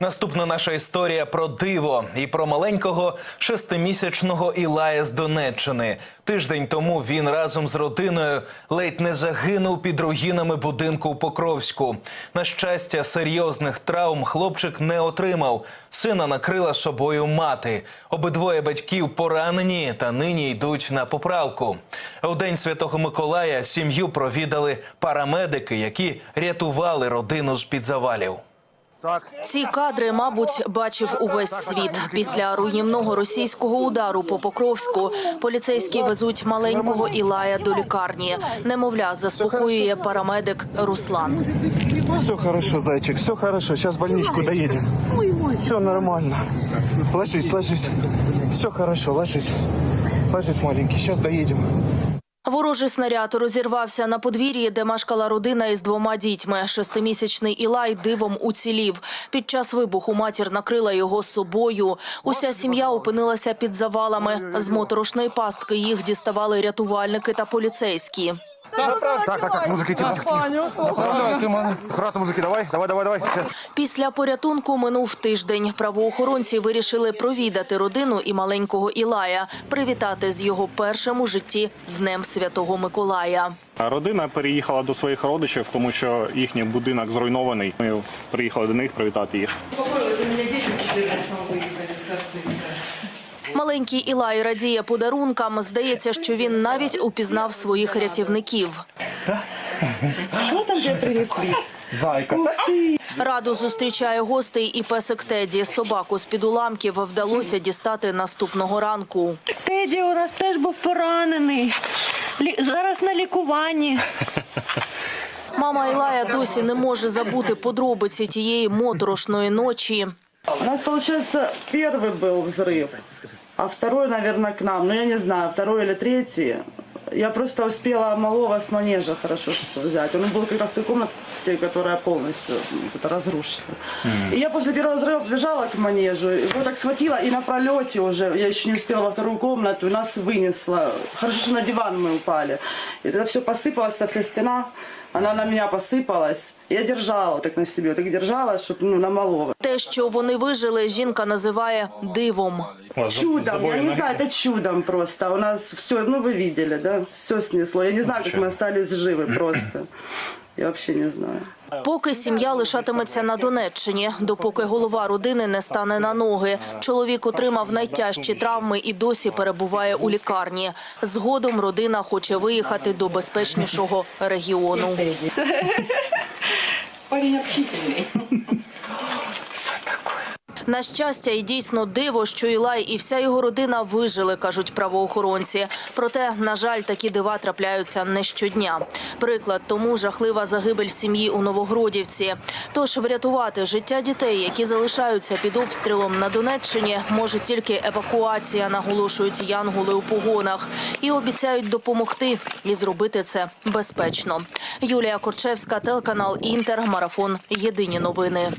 Наступна наша історія про диво і про маленького шестимісячного Ілая з Донеччини. Тиждень тому він разом з родиною ледь не загинув під руїнами будинку у Покровську. На щастя, серйозних травм хлопчик не отримав. Сина накрила собою мати. Обидвоє батьків поранені та нині йдуть на поправку. У день святого Миколая сім'ю провідали парамедики, які рятували родину з під завалів. Ці кадри, мабуть, бачив увесь світ. Після руйнівного російського удару по Покровську поліцейські везуть маленького Ілая до лікарні. Немовля заспокоює парамедик Руслан. Все хорошо, зайчик, все хорошо. Сейчас в больничку доедем. Все нормально. Ложись, ложись. Все хорошо, ложись. Ложись, маленький, сейчас доедем. Ворожий снаряд розірвався на подвір'ї, де мешкала родина із двома дітьми. Шестимісячний Ілай дивом уцілів. Під час вибуху матір накрила його собою. Уся сім'я опинилася під завалами. З моторошної пастки їх діставали рятувальники та поліцейські. Так, так, так, мужики, тихо, тихо. Аккуратно, мужики, давай, давай, давай, давай. Все. Після порятунку минув тиждень. Правоохоронці вирішили провідати родину і маленького Ілая, привітати з його першим у житті днем Святого Миколая. Родина переїхала до своїх родичів, тому що їхній будинок зруйнований. Ми приїхали до них привітати їх. Маленький Ілай радіє подарункам. Здається, що він навіть упізнав своїх рятівників. Зайка. Раду зустрічає гостей і песик Теді. Собаку з під уламків вдалося дістати наступного ранку. Теді у нас теж був поранений. Лі- Зараз на лікуванні. Мама Ілая досі не може забути подробиці тієї моторошної ночі. У нас, получается, первый был взрыв, А второй, наверное, к нам. Но я не знаю, второй или третий. Я просто успела малого с манежа хорошо что взять. Он был как раз в той комнате, которая полностью м, это разрушена. И я после первого взрыва побежала к манежу, его так схватила, и на пролете уже, я еще не успела во вторую комнату, нас вынесло. Хорошо, что на диван мы упали. И тогда все посыпалось, эта вся стена, она на меня посыпалась. Я держала вот так на себе, вот так держала, чтобы ну, на малого. Те, що вони вижили, жінка називає дивом. Чудом, я не знаю, это чудом просто. У нас все, ну вы видели, да, все снесло. Я не знаю, как мы остались живы просто. Я вообще не знаю. Поки сім'я лишатиметься на Донеччині, допоки голова родини не стане на ноги. Чоловік отримав найтяжчі травми і досі перебуває у лікарні. Згодом родина хоче виїхати до безпечнішого регіону. ぱりなピクにね。На щастя, і дійсно диво, що Ілай і вся його родина вижили, кажуть правоохоронці. Проте, на жаль, такі дива трапляються не щодня. Приклад тому жахлива загибель сім'ї у Новогродівці. Тож врятувати життя дітей, які залишаються під обстрілом на Донеччині, може тільки евакуація, наголошують янголи у погонах, і обіцяють допомогти і зробити це безпечно. Юлія Корчевська, телеканал Інтер, марафон. Єдині новини.